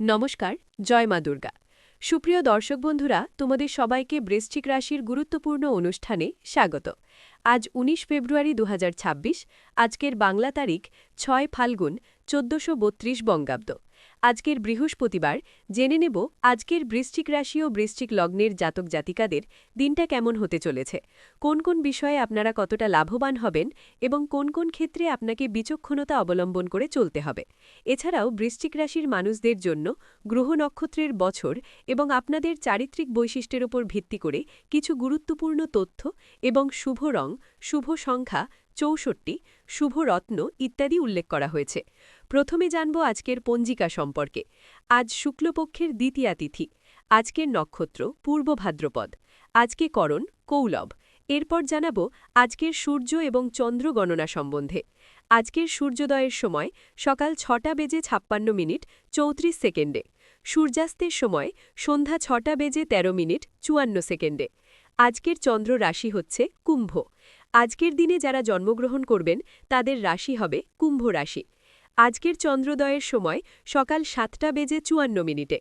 নমস্কার, জয় মা দুর্গা। সুপ্রিয় দর্শক বন্ধুরা, তোমাদের সবাইকে বৃশ্চিক রাশির গুরুত্বপূর্ণ অনুষ্ঠানে স্বাগত। আজ ১৯ ফেব্রুয়ারি দু হাজার ছাব্বিশ, আজকের বাংলা তারিখ, ছয় ফাল্গুন, চোদ্দশো বঙ্গাব্দ। আজকের বৃহস্পতিবার, জেনে নেব আজকের বৃশ্চিক রাশি ও বৃশ্চিক লগ্নের জাতক জাতিকাদের দিনটা কেমন হতে চলেছে, কোন কোন বিষয়ে আপনারা কতটা লাভবান হবেন এবং কোন কোন ক্ষেত্রে আপনাকে বিচক্ষণতা অবলম্বন করে চলতে হবে। এছাড়াও বৃশ্চিক রাশির মানুষদের জন্য গ্রহ নক্ষত্রের বছর এবং আপনাদের চারিত্রিক বৈশিষ্ট্যের ওপর ভিত্তি করে কিছু গুরুত্বপূর্ণ তথ্য এবং শুভ রং, শুভ সংখ্যা চৌষট্টি, শুভরত্ন ইত্যাদি উল্লেখ করা হয়েছে। প্রথমে জানব আজকের পঞ্জিকা সম্পর্কে। আজ শুক্লপক্ষের দ্বিতীয়া তিথি। আজকের নক্ষত্র পূর্ব ভাদ্রপদ। আজকে করণ কৌলভ এরপর জানাব আজকের সূর্য এবং চন্দ্র গণনা সম্বন্ধে। আজকের সূর্যোদয়ের সময় সকাল ছটা বেজে ছাপ্পান্ন মিনিট চৌত্রিশ সেকেন্ডে। সূর্যাস্তের সময় সন্ধ্যা ছটা বেজে ১৩ মিনিট চুয়ান্ন সেকেন্ডে। আজকের চন্দ্র রাশি হচ্ছে কুম্ভ। আজকের দিনে যারা জন্মগ্রহণ করবেন, তাদের রাশি হবে কুম্ভ রাশি। আজকের চন্দ্রোদয়ের সময় সকাল সাতটা বেজে চুয়ান্ন মিনিটে,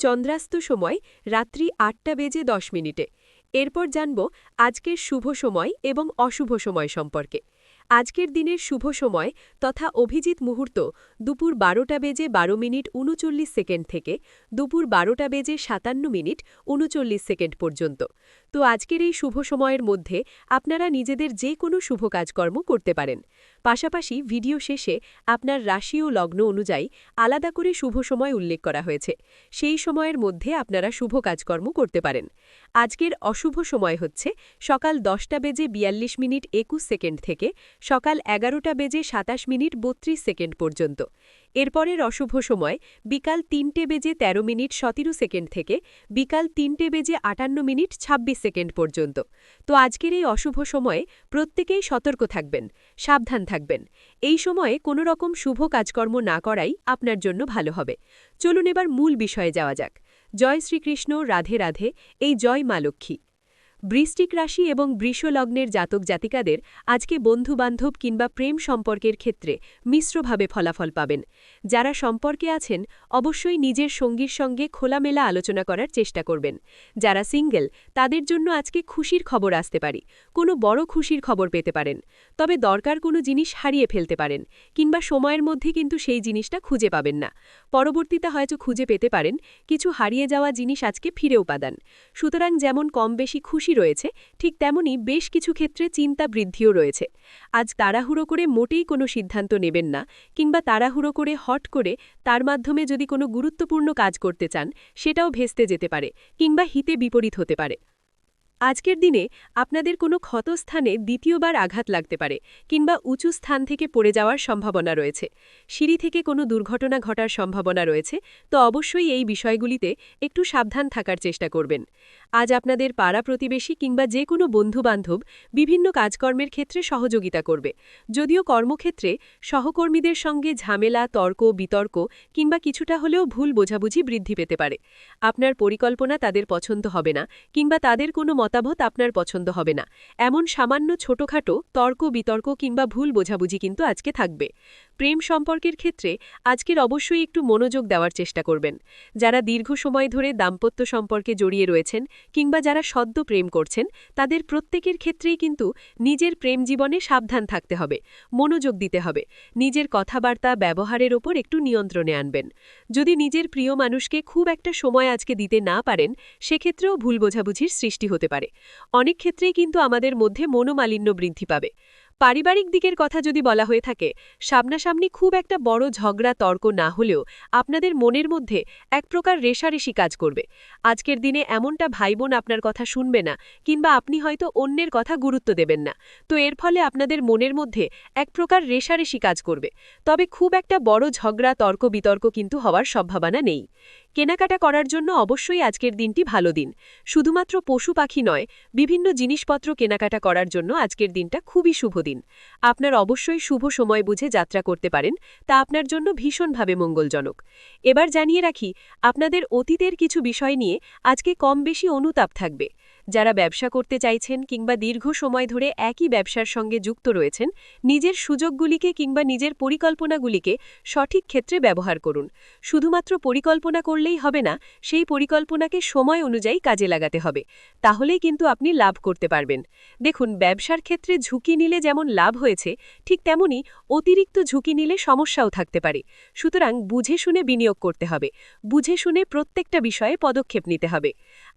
চন্দ্রাস্ত সময় রাত্রি আটটা বেজে দশ মিনিটে। এরপর জানব আজকের শুভ সময় এবং অশুভ সময় সম্পর্কে। আজকের দিনের শুভ সময় তথা অভিজিৎ মুহূর্ত দুপুর বারোটা বেজে বারো মিনিট উনচল্লিশ সেকেন্ড থেকে দুপুর বারোটা বেজে সাতান্ন মিনিট উনচল্লিশ সেকেন্ড পর্যন্ত। তো আজকের এই শুভ সময়ের মধ্যে আপনারা নিজেদের যে কোনো শুভ কাজকর্ম করতে পারেন। পাশাপাশি ভিডিও শেষে আপনার রাশি ও লগ্ন অনুযায়ী আলাদা করে শুভ সময় উল্লেখ করা হয়েছে। সেই সময়ের মধ্যে আপনারা শুভ কাজকর্ম করতে পারেন। আজকের অশুভ সময় হচ্ছে সকাল দশটা বেজে বিয়াল্লিশ মিনিট একুশ সেকেন্ড থেকে সকাল এগারোটা বেজে সাতাশ মিনিট বত্রিশ সেকেন্ড পর্যন্ত। এরপরের অশুভ সময় বিকাল তিনটে বেজে ১৩ মিনিট সতেরো সেকেন্ড থেকে বিকাল তিনটে বেজে আটান্ন মিনিট ২৬ সেকেন্ড পর্যন্ত। তো আজকের এই অশুভ সময়ে প্রত্যেকেই সতর্ক থাকবেন, সাবধান থাকবেন। এই সময়ে কোনো রকম শুভ কাজকর্ম না করাই আপনার জন্য ভালো হবে। চলুন এবার মূল বিষয়ে যাওয়া যাক। জয় শ্রীকৃষ্ণ, রাধে রাধে, এই জয় মা লক্ষ্মী। বৃষ্টিক রাশি এবং বৃষলগ্নের জাতক জাতিকাদের আজকে বন্ধুবান্ধব কিংবা প্রেম সম্পর্কের ক্ষেত্রে মিশ্রভাবে ফলাফল পাবেন। যারা সম্পর্কে আছেন, অবশ্যই নিজের সঙ্গীর সঙ্গে খোলামেলা আলোচনা করার চেষ্টা করবেন। যারা সিঙ্গেল, তাদের জন্য আজকে খুশির খবর আসতে পারি, কোনো বড় খুশির খবর পেতে পারেন। তবে দরকার কোনো জিনিস হারিয়ে ফেলতে পারেন, কিংবা সময়ের মধ্যে কিন্তু সেই জিনিসটা খুঁজে পাবেন না। পরবর্তীতে হয়তো খুঁজে পেতে পারেন, কিছু হারিয়ে যাওয়া জিনিস আজকে ফিরেও পাদান। সুতরাং যেমন কম বেশি খুশি খুশি রয়েছে, ঠিক তেমনি বেশ কিছু ক্ষেত্রে চিন্তা বৃদ্ধিও রয়েছে। আজ তাড়াহুড়ো করে মোটেই কোনো সিদ্ধান্ত নেবেন না, কিংবা তাড়াহুড়ো করে হট করে তার মাধ্যমে যদি কোনো গুরুত্বপূর্ণ কাজ করতে চান, সেটাও ভেস্তে যেতে পারে, কিংবা হিতে বিপরীত হতে পারে। আজকের দিনে আপনাদের কোনো ক্ষতস্থানে দ্বিতীয়বার আঘাত লাগতে পারে, কিংবা উঁচু স্থান থেকে পড়ে যাওয়ার সম্ভাবনা রয়েছে। সিঁড়ি থেকে কোনো দুর্ঘটনা ঘটার সম্ভাবনা রয়েছে, তো অবশ্যই এই বিষয়গুলিতে একটু সাবধান থাকার চেষ্টা করবেন। আজ আপনাদের পাড়া প্রতিবেশী কিংবা যে কোনো বন্ধুবান্ধব বিভিন্ন কাজকর্মের ক্ষেত্রে সহযোগিতা করবে। যদিও কর্মক্ষেত্রে সহকর্মীদের সঙ্গে ঝামেলা, তর্ক, বিতর্ক কিংবা কিছুটা হলেও ভুল বোঝাবুঝি বৃদ্ধি পেতে পারে। আপনার পরিকল্পনা তাদের পছন্দ হবে না কিংবা তাদের কোনো মতামত আপনার পছন্দ হবে না। এমন সামান্য ছোটখাটো তর্ক বিতর্ক কিংবা ভুল বোঝাবুঝি কিন্তু আজকে থাকবে। প্রেম সম্পর্কের ক্ষেত্রে আজকের অবশ্যই একটু মনোযোগ দেওয়ার চেষ্টা করবেন। যারা দীর্ঘ সময় ধরে দাম্পত্য সম্পর্কে জড়িয়ে রয়েছেন কিংবা যারা সদ্য প্রেম করছেন, তাদের প্রত্যেকের ক্ষেত্রেই কিন্তু নিজের প্রেম জীবনে সাবধান থাকতে হবে, মনোযোগ দিতে হবে, নিজের কথাবার্তা ব্যবহারের ওপর একটু নিয়ন্ত্রণে আনবেন। যদি নিজের প্রিয় মানুষকে খুব একটা সময় আজকে দিতে না পারেন, সেক্ষেত্রেও ভুল বোঝাবুঝির সৃষ্টি হতে পারে। অনেক ক্ষেত্রেই কিন্তু আমাদের মধ্যে মনোমালিন্য বৃদ্ধি পাবে। পারিবারিক দিকের কথা যদি বলা হয়ে থাকে, সামনাসামনি খুব একটা বড় ঝগড়া, তর্ক না হলেও আপনাদের মনের মধ্যে এক প্রকার রেশারেশি কাজ করবে। আজকের দিনে এমনটা ভাইবোন আপনার কথা শুনবে না, কিংবা আপনি হয়তো অন্যের কথা গুরুত্ব দেবেন না। তো এর ফলে আপনাদের মনের মধ্যে এক প্রকার রেশারেশি কাজ করবে। তবে খুব একটা বড় ঝগড়া তর্ক বিতর্ক কিন্তু হওয়ার সম্ভাবনা নেই। কেনাকাটা করার জন্য অবশ্যই আজকের দিনটি ভালো দিন। শুধুমাত্র পশু পাখি নয়, বিভিন্ন জিনিসপত্র কেনাকাটা করার জন্য আজকের দিনটা খুবই শুভ দিন। আপনার অবশ্যই শুভ সময় বুঝে যাত্রা করতে পারেন, তা আপনার জন্য ভীষণভাবে মঙ্গলজনক। এবার জানিয়ে রাখি, আপনাদের অতীতের কিছু বিষয় নিয়ে আজকে কম বেশি অনুতাপ থাকবে। যারা ব্যবসা করতে চাইছেন কিংবা দীর্ঘ সময় ধরে একই ব্যবসার সঙ্গে যুক্ত রয়েছেন, নিজের সুযোগগুলিকে কিংবা নিজের পরিকল্পনাগুলিকে সঠিক ক্ষেত্রে ব্যবহার করুন। শুধুমাত্র পরিকল্পনা করলেই হবে না, সেই পরিকল্পনাকে সময় অনুযায়ী কাজে লাগাতে হবে। তাহলেই কিন্তু আপনি লাভ করতে পারবেন। দেখুন, ব্যবসার ক্ষেত্রে ঝুঁকি নিলে যেমন লাভ হয়েছে, ঠিক তেমনি অতিরিক্ত ঝুঁকি নিলে সমস্যাও থাকতে পারে। সুতরাং বুঝে শুনে বিনিয়োগ করতে হবে। বুঝে শুনে প্রত্যেকটা বিষয়ে পদক্ষেপ নিতে হবে।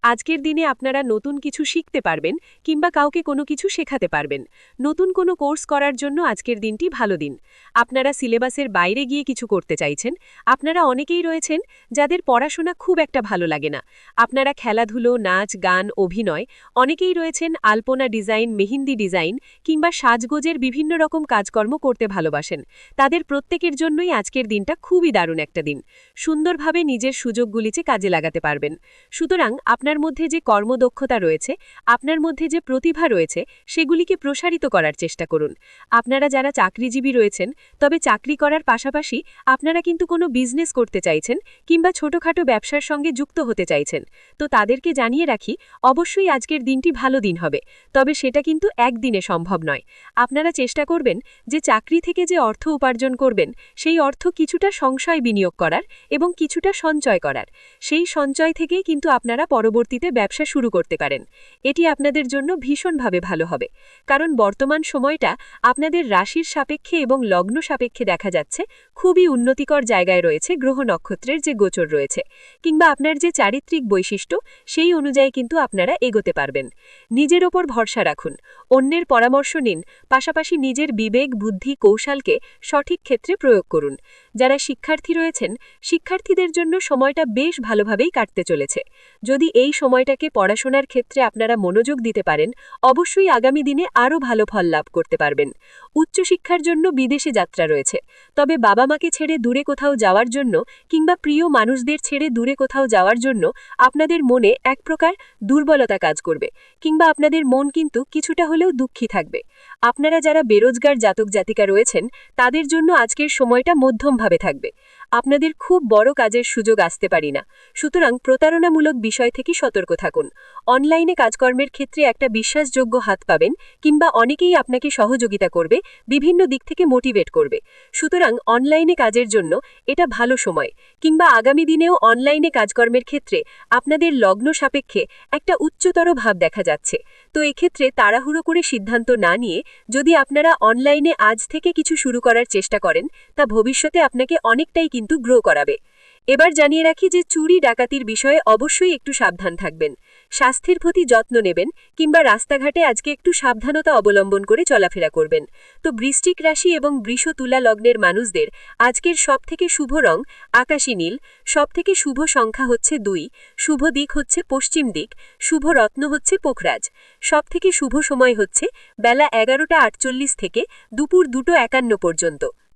আজকের দিনে আপনারা নতুন কিছু শিখতে পারবেন কিংবা কাউকে কোনো কিছু শেখাতে পারবেন। নতুন কোনো কোর্স করার জন্য আজকের দিনটি ভালো দিন। আপনারা সিলেবাসের বাইরে গিয়ে কিছু করতে চাইছেন, আপনারা অনেকেই রয়েছেন যাদের পড়াশোনা খুব একটা ভালো লাগে না। আপনারা খেলাধুলো, নাচ, গান, অভিনয়, অনেকেই রয়েছেন আলপনা ডিজাইন, মেহিন্দি ডিজাইন কিংবা সাজগোজের বিভিন্ন রকম কাজকর্ম করতে ভালোবাসেন। তাদের প্রত্যেকের জন্যই আজকের দিনটা খুবই দারুণ একটা দিন। সুন্দরভাবে নিজের সুযোগগুলিতে কাজে লাগাতে পারবেন। সুতরাং আপনার মধ্যে যে কর্মদক্ষতা রয়েছে আপনার মধ্যে যে প্রতিভা রয়েছে, সেগুলিকে প্রসারিত করার চেষ্টা করুন। আপনারা যারা চাকরিজীবী রয়েছেন, তবে চাকরি করার পাশাপাশি আপনারা কিন্তু কোনো বিজনেস করতে চাইছেন কিংবা ছোটখাটো ব্যবসার সঙ্গে যুক্ত হতে চাইছেন। তো তাদেরকে জানিয়ে রাখি, অবশ্যই আজকের দিনটি ভালো দিন হবে, তবে সেটা কিন্তু একদিনে সম্ভব নয়। আপনারা চেষ্টা করবেন যে চাকরি থেকে যে অর্থ উপার্জন করবেন, সেই অর্থ কিছুটা সংশয় বিনিয়োগ করার এবং কিছুটা সঞ্চয় করার। সেই সঞ্চয় থেকেই কিন্তু আপনারা পরবর্তীতে ব্যবসা শুরু করতে পারেন। এটি আপনাদের জন্য ভীষণভাবে ভালো হবে। কারণ বর্তমান সময়টা আপনাদের রাশির সাপেক্ষে এবং লগ্ন সাপেক্ষে দেখা যাচ্ছে খুবই উন্নতিকর জায়গায় রয়েছে গ্রহ নক্ষত্রের যে গোচর রয়েছে। কিংবা আপনার যে চারিত্রিক বৈশিষ্ট্য, সেই অনুযায়ী কিন্তু আপনারা এগোতে পারবেন। নিজের ওপর ভরসা রাখুন। অন্যের পরামর্শ নিন। পাশাপাশি নিজের বিবেক, বুদ্ধি, কৌশলকে সঠিক ক্ষেত্রে প্রয়োগ করুন। যারা শিক্ষার্থী রয়েছেন, শিক্ষার্থীদের জন্য সময়টা বেশ ভালোভাবেই কাটতে চলেছে। যদি এই সময়টাকে পড়াশোনার ক্ষেত্রে আপনারা মনোযোগ দিতে পারেন, অবশ্যই আগামী দিনে আরও ভালো ফল লাভ করতে পারবেন। উচ্চশিক্ষার জন্য বিদেশে যাত্রা রয়েছে। তবে বাবা মাকে ছেড়ে দূরে কোথাও যাওয়ার জন্য কিংবা প্রিয় মানুষদের ছেড়ে দূরে কোথাও যাওয়ার জন্য আপনাদের মনে এক প্রকার দুর্বলতা কাজ করবে কিংবা আপনাদের মন কিন্তু কিছুটা হলেও দুঃখী থাকবে। আপনারা যারা বেরোজগার জাতক জাতিকা রয়েছেন, তাদের জন্য আজকের সময়টা মধ্যমভাবে থাকবে। আপনাদের খুব বড় কাজের সুযোগ আসতে পারি না। সুতরাং প্রতারণামূলক বিষয় থেকে সতর্ক থাকুন। অনলাইনে কাজকর্মের ক্ষেত্রে একটা বিশ্বাসযোগ্য হাত পাবেন, কিংবা অনেকেই আপনাকে সহযোগিতা করবে, বিভিন্ন দিক থেকে মোটিভেট করবে। সুতরাং অনলাইনে কাজের জন্য এটা ভালো সময়, কিংবা আগামী দিনেও অনলাইনে কাজকর্মের ক্ষেত্রে আপনাদের লগ্ন সাপেক্ষে একটা উচ্চতর ভাব দেখা যাচ্ছে। তো এক্ষেত্রে তাড়াহুড়ো করে সিদ্ধান্ত না নিয়ে যদি আপনারা অনলাইনে আজ থেকে কিছু শুরু করার চেষ্টা করেন, তা ভবিষ্যতে আপনাকে অনেকটাই কিন্তু গ্রো করাবে। এবার জানিয়ে রাখি যে চুরি ডাকাতির বিষয়ে অবশ্যই একটু সাবধান থাকবেন। স্বাস্থ্যের প্রতি যত্ন নেবেন কিংবা রাস্তাঘাটে আজকে একটু সাবধানতা অবলম্বন করে চলাফেরা করবেন। তো বৃষ্টিক রাশি এবং বৃষ তুলা লগ্নের মানুষদের আজকের সবথেকে শুভ রং আকাশী নীল, সবথেকে শুভ সংখ্যা হচ্ছে দুই, শুভ দিক হচ্ছে পশ্চিম দিক, শুভ রত্ন হচ্ছে পোখরাজ। সবথেকে শুভ সময় হচ্ছে বেলা এগারোটা আটচল্লিশ থেকে দুপুর দুটো একান্ন পর্যন্ত।